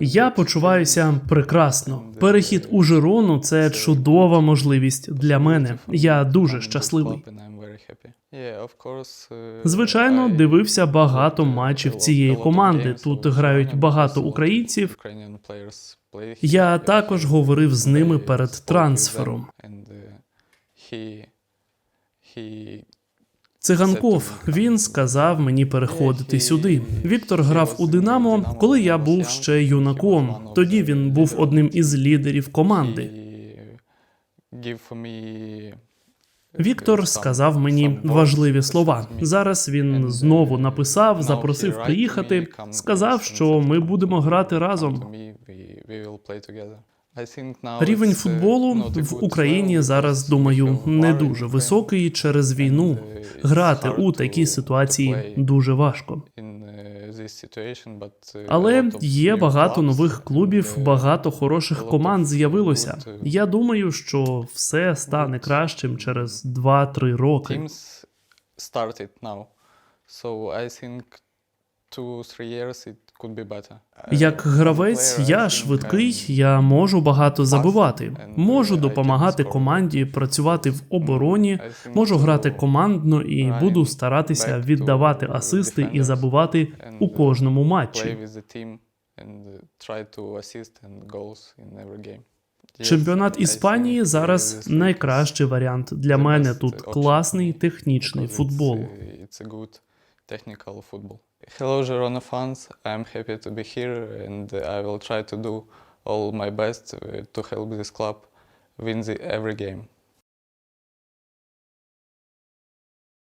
Я почуваюся прекрасно. Перехід у Жирону це чудова можливість для мене. Я дуже щасливий. Звичайно, дивився багато матчів цієї команди. Тут грають багато українців. Я також говорив з ними перед трансфером. Циганков він сказав мені переходити сюди. Віктор грав у Динамо, коли я був ще юнаком. Тоді він був одним із лідерів команди. Віктор сказав мені важливі слова. Зараз він знову написав, запросив приїхати, сказав, що ми будемо грати разом. Рівень футболу в Україні зараз, думаю, не дуже високий через війну. Грати у такій ситуації дуже важко. Але є багато нових клубів, багато хороших команд з'явилося. Я думаю, що все стане кращим через 2-3 роки. So I think two, three years it. Як гравець, я швидкий, я можу багато забивати. Можу допомагати команді працювати в обороні, можу грати командно і буду старатися віддавати асисти і забивати у кожному матчі. uh. Чемпіонат Іспанії зараз uh, найкращий варіант для мене. Тут класний технічний футбол. Hello, Girona fans. I'm happy to be here and I will try to do all my best uh, to help this club win the every game.